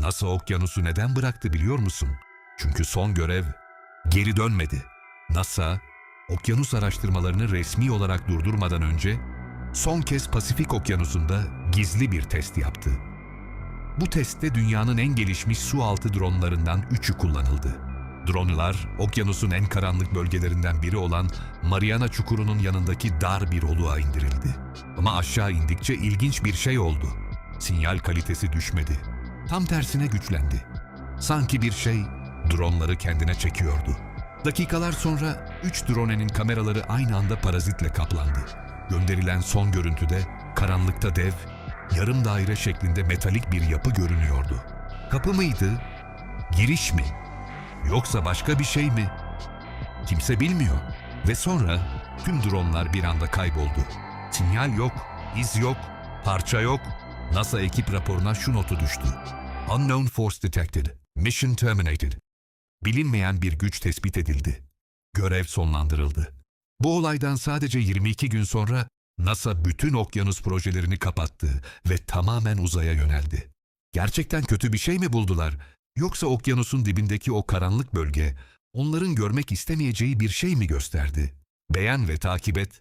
NASA okyanusu neden bıraktı biliyor musun? Çünkü son görev geri dönmedi. NASA, okyanus araştırmalarını resmi olarak durdurmadan önce son kez Pasifik Okyanusu'nda gizli bir test yaptı. Bu testte dünyanın en gelişmiş su altı dronlarından üçü kullanıldı. Dronlar, okyanusun en karanlık bölgelerinden biri olan Mariana Çukuru'nun yanındaki dar bir oluğa indirildi. Ama aşağı indikçe ilginç bir şey oldu. Sinyal kalitesi düşmedi. Tam tersine güçlendi. Sanki bir şey dronları kendine çekiyordu. Dakikalar sonra üç dronenin kameraları aynı anda parazitle kaplandı. Gönderilen son görüntüde karanlıkta dev, yarım daire şeklinde metalik bir yapı görünüyordu. Kapı mıydı? Giriş mi? Yoksa başka bir şey mi? Kimse bilmiyor. Ve sonra tüm dronlar bir anda kayboldu. Sinyal yok, iz yok, parça yok. NASA ekip raporuna şu notu düştü. Unknown force detected. Mission terminated. Bilinmeyen bir güç tespit edildi. Görev sonlandırıldı. Bu olaydan sadece 22 gün sonra NASA bütün okyanus projelerini kapattı ve tamamen uzaya yöneldi. Gerçekten kötü bir şey mi buldular? Yoksa okyanusun dibindeki o karanlık bölge onların görmek istemeyeceği bir şey mi gösterdi? Beğen ve takip et.